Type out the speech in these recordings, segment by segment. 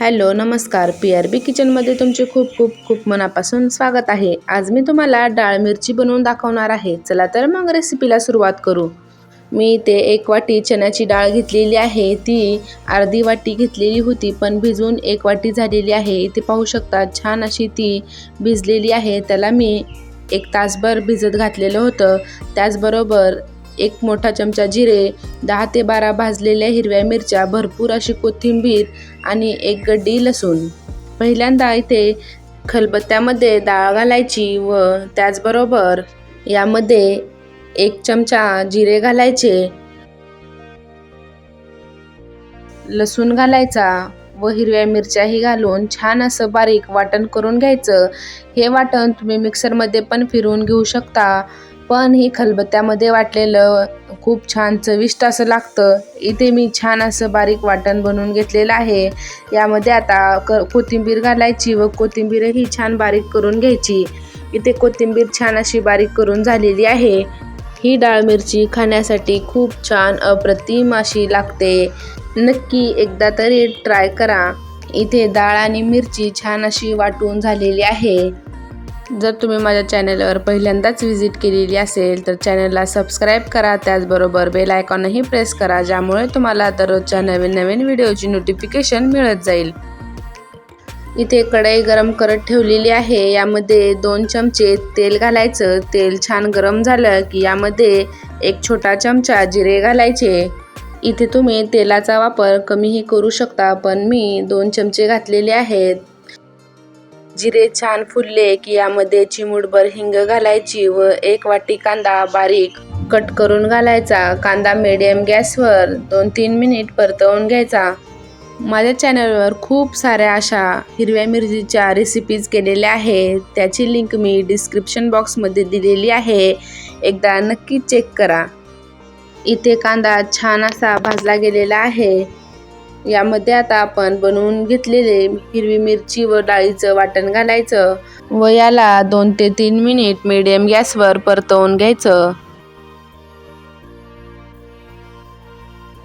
Hello नमस्कार. P R B किचनमध्ये तुमचे खूप खूप खूप मनापासून स्वागत आहे. आज मी तुम्हाला डाळ मिरची बनवून दाखवणार आहे. चला तर मग रेसिपीला सुरुवात करू. मी इथे एक वाटी चण्याची डाळ घेतलेली आहे. ती अर्धी वाटी घेतलेली होती पण भिजून एक वाटी झालेली आहे. इथे पाहू शकता छान अशी ती भिजलेली आहे. त्याला मी एक तासभर भिजत घातलेलं होतं. त्याचबरोबर एक मोठा चमचा जिरे दहा ते बारा भाजलेल्या हिरव्या मिरच्या भरपूर अशी कोथिंबीर आणि एक गड्डी लसूण. पहिल्यांदा इथे खलबत्त्यामध्ये डाळ घालायची व त्याचबरोबर यामध्ये एक चमचा जिरे घालायचे लसूण घालायचा व हिरव्या मिरच्याही घालून छान असं बारीक वाटण करून घ्यायचं. हे वाटण तुम्ही मिक्सरमध्ये पण फिरवून घेऊ शकता. पण ही खलबत्त्यामध्ये वाटलेलं खूप छान चविष्ट असं लागतं. इथे मी छान असं बारीक वाटण बनवून घेतलेलं आहे. यामध्ये आता क कोथिंबीर घालायची व कोथिंबीरही छान बारीक करून घ्यायची. इथे कोथिंबीर छान अशी बारीक करून झालेली आहे. ही डाळ मिरची खाण्यासाठी खूप छान अप्रतिम अशी लागते. नक्की एकदा तरी ट्राय करा. इथे डाळ आणि मिरची छान अशी वाटून झालेली आहे. जर तुम्ही माझ्या चॅनलवर पहिल्यांदाच व्हिजिट केलेली असेल तर चॅनलला सबस्क्राईब करा. त्याचबरोबर बेल आयकॉनही प्रेस करा ज्यामुळे तुम्हाला दररोजच्या नवीन नवीन व्हिडिओची नोटिफिकेशन मिळत जाईल. इथे कढई गरम करत ठेवलेली आहे. यामध्ये दोन चमचे तेल घालायचं. तेल छान गरम झालं की यामध्ये एक छोटा चमचा जिरे घालायचे. इथे तुम्ही तेलाचा वापर कमीही करू शकता पण मी दोन चमचे घातलेले आहेत. जिरे छान फुलले की यामध्ये चिमूटभर हिंग घालायची व एक वाटी कांदा बारीक कट करून घालायचा. कांदा मिडियम गॅसवर दोन तीन मिनिट परतवून घ्यायचा. माझ्या चॅनलवर खूप साऱ्या अशा हिरव्या मिरचीच्या रेसिपीज केलेल्या आहेत. त्याची लिंक मी डिस्क्रिप्शन बॉक्समध्ये दिलेली आहे. एकदा नक्की चेक करा. इथे कांदा छान असा भाजला गेलेला आहे. यामध्ये आता आपण बनवून घेतलेले हिरवी मिरची व डाळीचं वाटण घालायचं व याला दोन ते तीन मिनिट मिडियम गॅसवर परतवून घ्यायचं.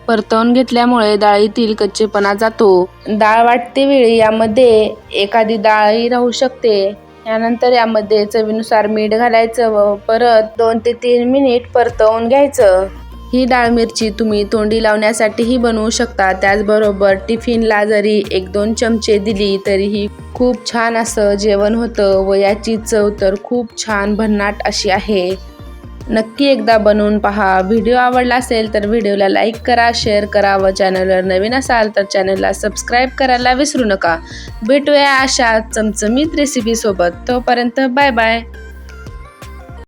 परतवून घेतल्यामुळे डाळीतील कच्चेपणा जातो. डाळ वाटते वेळी यामध्ये एखादी डाळही राहू शकते. यानंतर यामध्ये चवीनुसार मीठ घालायचं व परत दोन ते तीन मिनिट परतवून घ्यायचं. ही डाळ मिरची तुम्ही तोंडी लावण्यासाठीही बनवू शकता. त्याचबरोबर टिफिनला जरी एक दोन चमचे दिली तरीही खूप छान असं जेवण होतं व याची चव तर खूप छान भन्नाट अशी आहे. नक्की एकदा बनवून पहा. व्हिडिओ आवडला असेल तर व्हिडिओला लाईक करा शेअर करा व चॅनलवर नवीन असाल तर चॅनलला सबस्क्राईब करायला विसरू नका. भेटूया अशा चमचमीत रेसिपीसोबत तोपर्यंत बाय बाय.